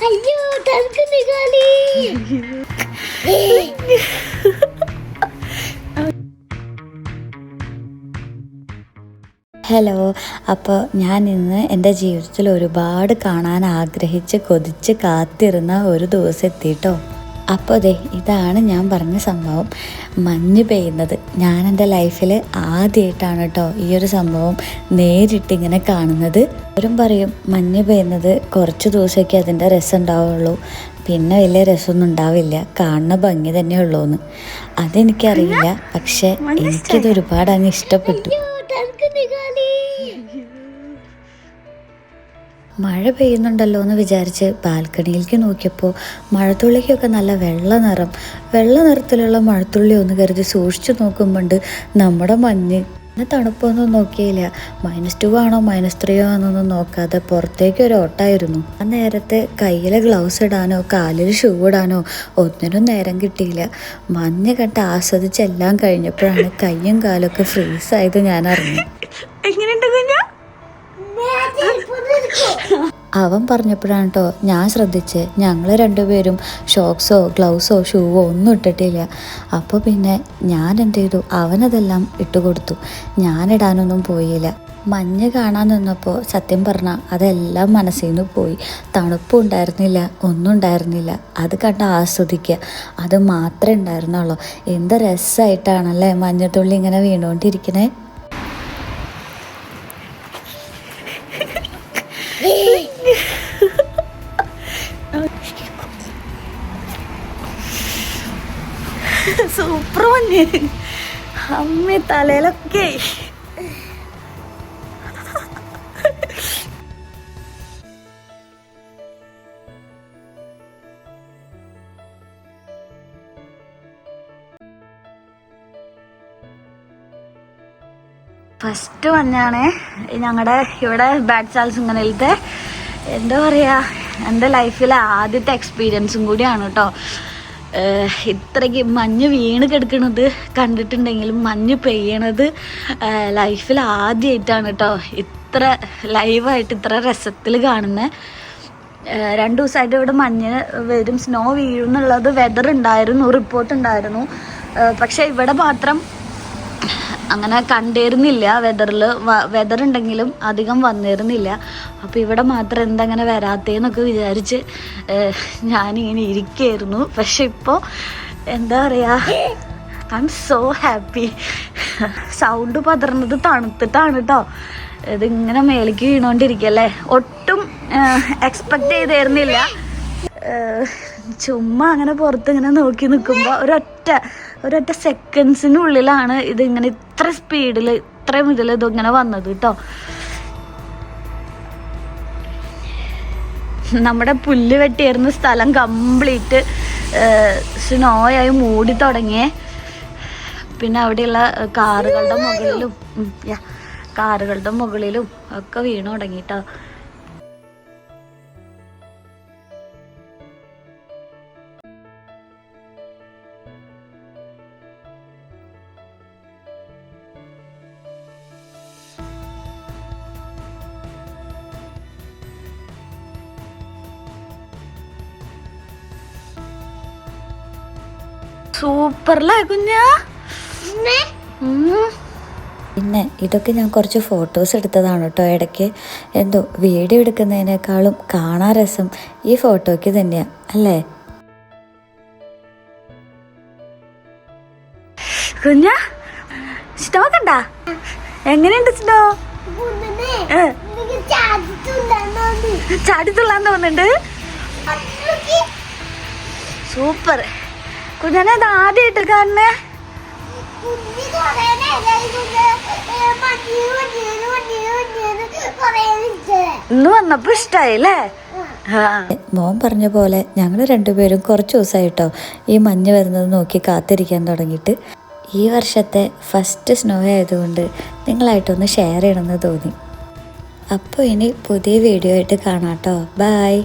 അയ്യോ നികാലി ഹലോ അപ്പോൾ ഞാൻ ഇന്ന് എന്റെ ജീവിതത്തിൽ ഒരുപാട് കാണാൻ ആഗ്രഹിച്ച് കൊതിച്ച് കാത്തിരുന്ന ഒരു ദിവസം എത്തിയിട്ടോ അപ്പോൾ അതെ ഇതാണ് ഞാൻ പറഞ്ഞ സംഭവം. മഞ്ഞ് പെയ്യുന്നത്. ഞാൻ എന്റെ ലൈഫിൽ ആദ്യമായിട്ടാണ് കേട്ടോ ഈ ഒരു സംഭവം നേരിട്ട് ഇങ്ങനെ കാണുന്നത്. അവരും പറയും മഞ്ഞ് പെയ്യുന്നത് കുറച്ച് ദിവസമൊക്കെ അതിന്റെ രസം ഉണ്ടാവുള്ളൂ. പിന്നെ വലിയ രസമൊന്നും ഉണ്ടാവില്ല. കാണുന്ന ഭംഗി തന്നെ ഉള്ളൂ എന്ന് അതെനിക്കറിയില്ല പക്ഷേ എനിക്കിത് ഒരുപാട് അങ്ങ് ഇഷ്ടപ്പെട്ടു മഴ പെയ്യുന്നുണ്ടല്ലോ എന്ന് വിചാരിച്ച് ബാൽക്കണിയിലേക്ക് നോക്കിയപ്പോൾ മഴത്തുള്ളിക്കൊക്കെ നല്ല വെള്ള നിറം. വെള്ള നിറത്തിലുള്ള മഴത്തുള്ളി ഒന്ന് കരുതി സൂക്ഷിച്ചു നോക്കുമ്പോണ്ട് നമ്മുടെ മഞ്ഞ്. പിന്നെ തണുപ്പൊന്നും നോക്കിയില്ല. മൈനസ് ടു ആണോ മൈനസ് ത്രീയോ ആണോന്നൊന്നും നോക്കാതെ പുറത്തേക്ക് ഒരു ഓട്ടായിരുന്നു. ആ നേരത്തെ കയ്യിൽ ഗ്ലൗസ് ഇടാനോ കാലിൽ ഷൂ ഇടാനോ ഒന്നിനും നേരം കിട്ടിയില്ല. മഞ്ഞ് കണ്ട് ആസ്വദിച്ചെല്ലാം കഴിഞ്ഞപ്പോഴാണ് കയ്യും കാലൊക്കെ ഫ്രീസ് ഫ്രീസായത് ഞാൻ അറിഞ്ഞു എങ്ങനെയുണ്ട് കുഞ്ഞ? അവൻ പറഞ്ഞപ്പോഴാണ് കേട്ടോ ഞാൻ ശ്രദ്ധിച്ച് ഞങ്ങൾ രണ്ടുപേരും ഷോക്സോ ഗ്ലൗസോ ഷൂവോ ഒന്നും ഇട്ടിട്ടില്ല. അപ്പോൾ പിന്നെ ഞാൻ എന്ത് ചെയ്തു? അവനതെല്ലാം ഇട്ടുകൊടുത്തു ഞാനിടാനൊന്നും പോയില്ല. മഞ്ഞ് കാണാൻ നിന്നപ്പോൾ സത്യം പറഞ്ഞാൽ അതെല്ലാം മനസ്സിൽ നിന്ന് പോയി. തണുപ്പും ഉണ്ടായിരുന്നില്ല ഒന്നും ഉണ്ടായിരുന്നില്ല. അത് കണ്ട് ആസ്വദിക്കുക അത് മാത്രമേ ഉണ്ടായിരുന്നുള്ളൂ. എന്ത് രസമായിട്ടാണല്ലേ മഞ്ഞത്തുള്ളി ഇങ്ങനെ വീണുകൊണ്ടിരിക്കണേ സൂപ്പർ മഞ്ഞ് അമ്മ തലയിലൊക്കെ. ഫസ്റ്റ് മഞ്ഞാണ് ഞങ്ങളുടെ ഇവിടെ ബാഡ് ഇങ്ങനെ എന്താ പറയുക എന്റെ ലൈഫിലെ ആദ്യത്തെ എക്സ്പീരിയൻസും കൂടിയാണ് കേട്ടോ ഇത്രയ്ക്ക് മഞ്ഞ് വീണ് കിടക്കുന്നത് കണ്ടിട്ടുണ്ടെങ്കിലും മഞ്ഞ് പെയ്യണത് ലൈഫിൽ ആദ്യമായിട്ടാണ് കേട്ടോ ഇത്ര ലൈവായിട്ട് ഇത്ര രസത്തിൽ കാണുന്നത് രണ്ട് ദിവസമായിട്ട് ഇവിടെ മഞ്ഞ് വരും സ്നോ വീഴും എന്നുള്ളത് വെതർ ഉണ്ടായിരുന്നു റിപ്പോർട്ട് ഉണ്ടായിരുന്നു. പക്ഷേ ഇവിടെ മാത്രം അങ്ങനെ കണ്ടിരുന്നില്ല. വെതറിൽ വെതർ ഉണ്ടെങ്കിലും അധികം വന്നിരുന്നില്ല. അപ്പോൾ ഇവിടെ മാത്രം എന്തങ്ങനെ വരാത്തേന്നൊക്കെ വിചാരിച്ച് ഞാനിങ്ങനെ ഇരിക്കുകയായിരുന്നു പക്ഷെ ഇപ്പോൾ എന്താ പറയുക I am so happy sound പതർന്നത് തണുത്തിട്ടാണ് കേട്ടോ ഇതിങ്ങനെ മേലേക്ക് വീണോണ്ടിരിക്കല്ലേ? ഒട്ടും എക്സ്പെക്ട് ചെയ്തിരുന്നില്ല. ചുമ്മാ അങ്ങനെ പുറത്ത് ഇങ്ങനെ നോക്കി നിൽക്കുമ്പോൾ ഒരൊറ്റ ഒരൊറ്റ സെക്കൻഡ്സിനുള്ളിലാണ് ഇതിങ്ങനെ ഇത്ര സ്പീഡിൽ ഇത്രയും ഇതിൽ ഇതിങ്ങനെ വന്നത് കേട്ടോ നമ്മുടെ പുല്ല് വെട്ടിയിരുന്ന സ്ഥലം കംപ്ലീറ്റ് സ്നോയായി മൂടി തുടങ്ങിയേ. പിന്നെ അവിടെയുള്ള കാറുകളുടെ മുകളിലും കാറുകളുടെ മുകളിലും ഒക്കെ വീണു തുടങ്ങിട്ടോ സൂപ്പറല്ലേ കുഞ്ഞാ. പിന്നെ? ഇതൊക്കെ ഞാൻ കുറച്ച് ഫോട്ടോസ് എടുത്തതാണ് കേട്ടോ ഇടയ്ക്ക്. എന്തോ വീഡിയോ എടുക്കുന്നതിനേക്കാളും കാണാൻ രസം ഈ ഫോട്ടോയ്ക്ക് തന്നെയാണ് അല്ലേ? കുഞ്ഞാ സ്നോ? കണ്ടാ എങ്ങനെയുണ്ട് സ്നോ ചാടിത്തുള്ള തോന്നുന്നുണ്ട്. സൂപ്പർ. കുഞ്ഞാനെ ഇത് ആദ്യമായിട്ട് കാണുന്നേ ഇന്ന് വന്നപ്പോ മോൻ പറഞ്ഞ പോലെ ഞങ്ങൾ രണ്ടുപേരും കുറച്ച് ദിവസമായിട്ടോ ഈ മഞ്ഞ് വരുന്നത് നോക്കി കാത്തിരിക്കാൻ തുടങ്ങിയിട്ട്. ഈ വർഷത്തെ ഫസ്റ്റ് സ്നോ ആയതുകൊണ്ട് നിങ്ങളായിട്ടൊന്ന് ഷെയർ ചെയ്യണമെന്ന് തോന്നി. അപ്പോൾ ഇനി പുതിയ വീഡിയോ ആയിട്ട് കാണാം കേട്ടോ ബായ്